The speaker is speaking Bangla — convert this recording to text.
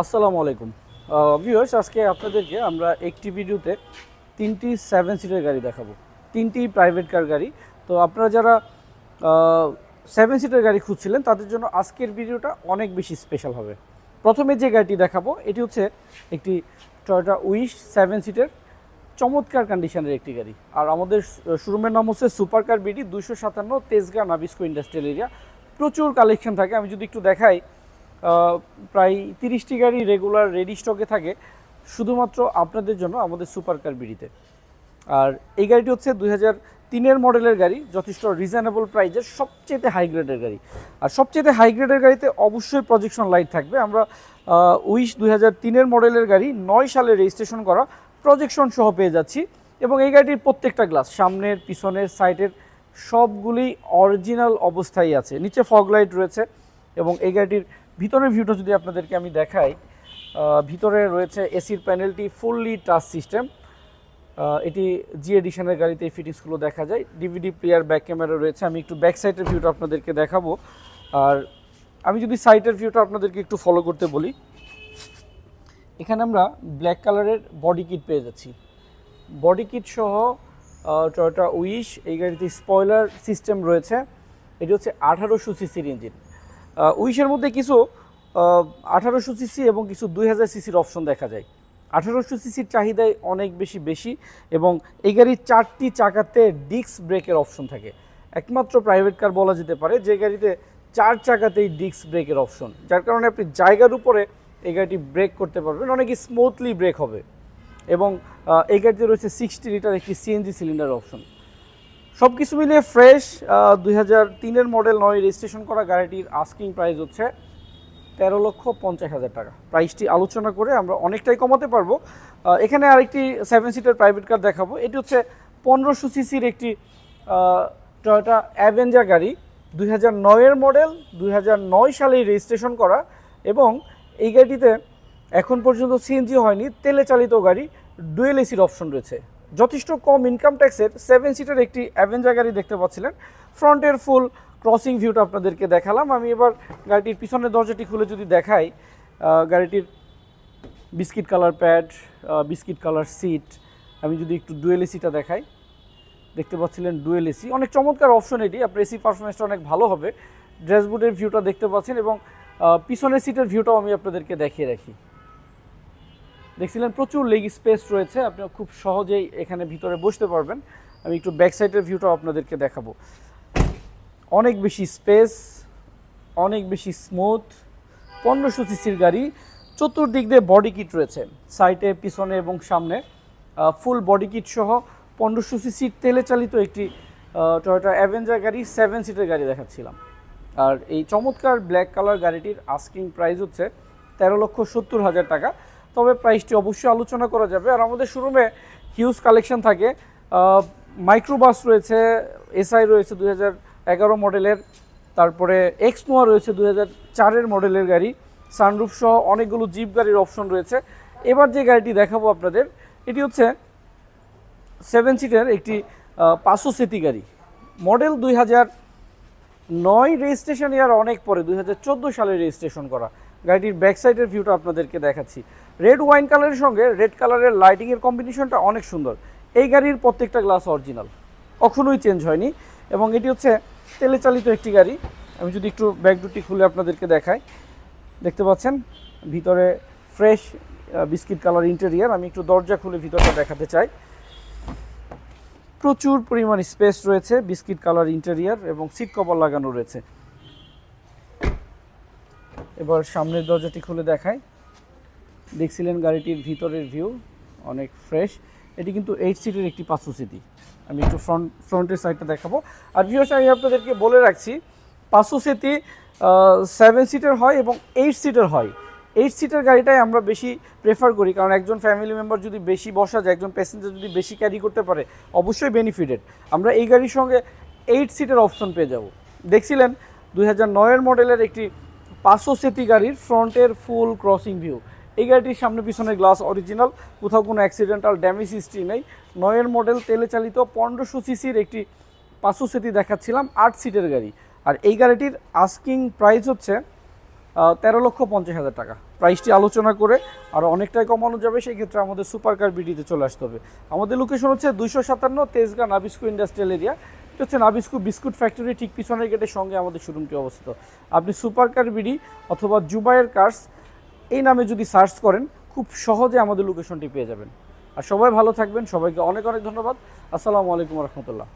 আসসালামু আলাইকুম। ভিউয়ার্স আজকে আপনাদেরকে আমরা একটি ভিডিওতে তিনটি সেভেন সিটের গাড়ি দেখাবো। তিনটি প্রাইভেট কার গাড়ি। তো আপনারা যারা সেভেন সিটের গাড়ি খুঁজছিলেন, তাদের জন্য আজকের ভিডিওটা অনেক বেশি স্পেশাল হবে। প্রথমে যে গাড়িটি দেখাবো, এটি হচ্ছে একটি টয়োটা উইশ সেভেন সিটের চমৎকার কন্ডিশনের একটি গাড়ি। আর আমাদের শোরুমের নাম হচ্ছে সুপার কার বিডি দুশো সাতান্ন তেজগাঁ নাবিস্কো ইন্ডাস্ট্রিয়াল এরিয়া। প্রচুর কালেকশন থাকে। আমি যদি একটু দেখাই প্রায় তিরিশটি গাড়ি রেগুলার রেডি স্টকে থাকে, শুধুমাত্র আপনাদের জন্য আমাদের সুপার কার বিডিতে। আর এই গাড়িটি হচ্ছে দুই হাজার তিনের মডেলের গাড়ি, যথেষ্ট রিজনেবল প্রাইজের সবচেয়ে হাই গ্রেডের গাড়ি। আর সবচেয়ে হাই গ্রেডের গাড়িতে অবশ্যই প্রজেকশন লাইট থাকবে। আমরা উইশ দুই হাজার তিনের মডেলের গাড়ি নয় সালে রেজিস্ট্রেশন করা প্রজেকশন সহ পেয়ে যাচ্ছি। এবং এই গাড়িটির প্রত্যেকটা গ্লাস সামনের, পিছনের সাইডের সবগুলি অরিজিনাল অবস্থায় আছে। নিচে ফগ লাইট রয়েছে এবং এই গাড়িটির ভিতরের ভিউটা যদি আপনাদেরকে আমি দেখাই ভিতরে রয়েছে এসির প্যানেলটি ফুললি টাচ সিস্টেম এটি জি এডিশনের গাড়িতে এই ফিটিংসগুলো দেখা যায়। ডিভিডি প্লেয়ার ব্যাক ক্যামেরা রয়েছে। আমি একটু ব্যাক সাইডের ভিউটা আপনাদেরকে দেখাবো। আর আমি যদি সাইডের ভিউটা আপনাদেরকে একটু ফলো করতে বলি, এখানে আমরা ব্ল্যাক কালারের বডি কিট পেয়ে যাচ্ছি। বডি কিট সহ টয়োটা উইশ এই গাড়িতে স্পয়লার সিস্টেম রয়েছে। এটি হচ্ছে আঠারোশো সিসির ইঞ্জিন উইশের মধ্যে কিছু আঠারোশো সিসি এবং কিছু দুই হাজার সিসির অপশন দেখা যায়। আঠারোশো সিসির চাহিদায় অনেক বেশি বেশি এবং এই গাড়ির চারটি চাকাতে ডিস্ক ব্রেকের অপশন থাকে। একমাত্র প্রাইভেট কার বলা যেতে পারে, যে গাড়িতে চার চাকাতেই ডিস্ক ব্রেকের অপশন যার কারণে আপনি জায়গার উপরে এই গাড়িটি ব্রেক করতে পারবেন অনেক স্মুথলি ব্রেক হবে। এবং এই গাড়িতে রয়েছে সিক্সটি লিটার একটি সিএনজি সিলিন্ডার অপশন সব কিছু মিলিয়ে ফ্রেশ দুই হাজার তিনের মডেল নয় রেজিস্ট্রেশন করা গাড়িটির আস্কিং প্রাইস হচ্ছে তেরো লক্ষ পঞ্চাশ হাজার টাকা। প্রাইসটি আলোচনা করে আমরা অনেকটাই কমাতে পারব। এখানে আরেকটি সেভেন সিটার প্রাইভেট কার দেখাবো। এটি হচ্ছে পনেরোশো সিসির একটি টয়োটা অ্যাভেঞ্জার গাড়ি। দুই হাজার নয়ের মডেল, দুই হাজার নয় সালেই রেজিস্ট্রেশন করা এবং এই গাড়িটিতে এখন পর্যন্ত সিএনজি হয়নি, তেলে চালিত গাড়ি ডুয়েল এসির অপশন রয়েছে। যথেষ্ট কম ইনকাম ট্যাক্সের সেভেন সিটার একটি অ্যাভেঞ্জার গাড়ি দেখতে পাচ্ছিলেন। ফ্রন্টের ফুল ক্রসিং ভিউটা আপনাদেরকে দেখালাম। আমি এবার গাড়িটির পিছনের দরজাটি খুলে যদি দেখাই গাড়িটির biscuit colour pad biscuit colour seat আমি যদি একটু ডুয়েল এসিটা দেখাই, দেখতে পাচ্ছিলেন ডুয়েল এসি অনেক চমৎকার অপশন এটি। আপনার এসি পারফরমেন্সটা অনেক ভালো হবে। ড্যাশবোর্ডের ভিউটা দেখতে পাচ্ছেন এবং পিছনের সিটের ভিউটাও আমি আপনাদেরকে দেখিয়ে রাখি। দেখছিলেন প্রচুর লেগ স্পেস রয়েছে আপনি খুব সহজেই এখানে ভিতরে বসতে পারবেন। আমি একটু ব্যাক সাইডের ভিউটাও আপনাদেরকে দেখাবো। অনেক বেশি স্পেস অনেক বেশি স্মুথ পনেরোশো সিসির গাড়ি, চতুর্দিক দিয়ে বডি কিট রয়েছে সাইডে পিছনে এবং সামনে। ফুল বডি কিট সহ পনেরোশো সিসির তেলে চালিত একটি টয়োটা অ্যাভেঞ্জার গাড়ি সেভেন সিটের গাড়ি দেখাচ্ছিলাম। আর এই চমৎকার ব্ল্যাক কালার গাড়িটির আস্কিং প্রাইস হচ্ছে তেরো লক্ষ সত্তর হাজার টাকা। তবে প্রাইসটি অবশ্যই আলোচনা করা যাবে। আর আমাদের শোরুমে হিউজ কালেকশন থাকে। মাইক্রোবাস রয়েছে এসআই রয়েছে হাজার এগারো মডেলের। তারপরে এক্স নোয়া রয়েছে হাজার চারের মডেলের গাড়ি। সানরুফ সহ অনেকগুলো জিপ গাড়ির অপশন রয়েছে। এবার যে গাড়িটি দেখাবো আপনাদের, এটি হচ্ছে সেভেন সিটের একটি পাঁচশো সেতি গাড়ি। মডেল দুই হাজার নয় রেজিস্ট্রেশন ইয়ার অনেক পরে, দুই হাজার চোদ্দ সালে রেজিস্ট্রেশন করা। গাড়িটির ব্যাক সাইডের ভিউটা আপনাদেরকে দেখাচ্ছি। রেড ওয়াইন কালারের সঙ্গে রেড কালারের লাইটিংয়ের কম্বিনেশনটা অনেক সুন্দর। এই গাড়ির প্রত্যেকটা গ্লাস অরিজিনাল কখনোই চেঞ্জ হয়নি এবং এটি হচ্ছে তেলে চালিত একটি গাড়ি। আমি যদি একটু ব্যাক দুটি খুলে আপনাদেরকে দেখাই। দেখতে পাচ্ছেন, ভিতরে ফ্রেশ বিস্কিট কালার ইন্টেরিয়ার আমি একটু দরজা খুলে ভিতরটা দেখাতে চাই। প্রচুর পরিমাণ স্পেস রয়েছে বিস্কিট কালার ইন্টেরিয়ার এবং সিট কভার লাগানো রয়েছে। এবার সামনের দরজাটি খুলে দেখাই। দেখছিলেন গাড়িটির ভিতরের ভিউ অনেক ফ্রেশ এটি কিন্তু এইট সিটের একটি পাঁচশো সিটি। আমি একটু ফ্রন্ট ফ্রন্টের সাইডটা দেখাবো। আর ভিউস আমি আপনাদেরকে বলে রাখছি, পাঁচশো সিটি সেভেন সিটের হয় এবং এইট সিটের হয়। এইট সিটের গাড়িটাই আমরা বেশি প্রেফার করি, কারণ একজন ফ্যামিলি মেম্বার যদি বেশি বসা যায়, একজন প্যাসেঞ্জার যদি বেশি ক্যারি করতে পারে, অবশ্যই বেনিফিটেড আমরা এই গাড়ির সঙ্গে এইট সিটের অপশন পেয়ে যাব। দেখছিলেন, দুই হাজার নয়ের মডেলের একটি পাঁচশো সেতি গাড়ির ফ্রন্টের ফুল ক্রসিং ভিউ। এই গাড়িটির সামনে পিছনে গ্লাস অরিজিনাল, কোথাও কোনো অ্যাক্সিডেন্টাল ড্যামেজ হিস্ট্রি নেই। নয়ের মডেল, তেলে চালিত পনেরোশো সিসির একটি পাঁচশো সেতি দেখাচ্ছিলাম, আট সিটের গাড়ি। আর এই গাড়িটির আস্কিং প্রাইস হচ্ছে তেরো লক্ষ পঞ্চাশ হাজার টাকা। প্রাইসটি আলোচনা করে আর অনেকটাই কমানো যাবে সেই ক্ষেত্রে আমাদের সুপার কার বিডিতে চলে আসতে হবে। আমাদের লোকেশন হচ্ছে দুইশো সাতান্ন তেজগাঁ নাবিস্কু ইন্ডাস্ট্রিয়াল এরিয়া এটা হচ্ছে নাবিস্কু বিস্কুট ফ্যাক্টরি ঠিক পিছনের গেটের সঙ্গে আমাদের শোরুমটি অবস্থিত। আপনি সুপার কার বিডি অথবা জুবাইয়ের কার্স এই নামে যদি সার্চ করেন, খুব সহজে আমাদের লোকেশনটি পেয়ে যাবেন। আর সবাই ভালো থাকবেন, সবাইকে অনেক অনেক ধন্যবাদ। আসসালামু আলাইকুম রহমতুল্লাহ।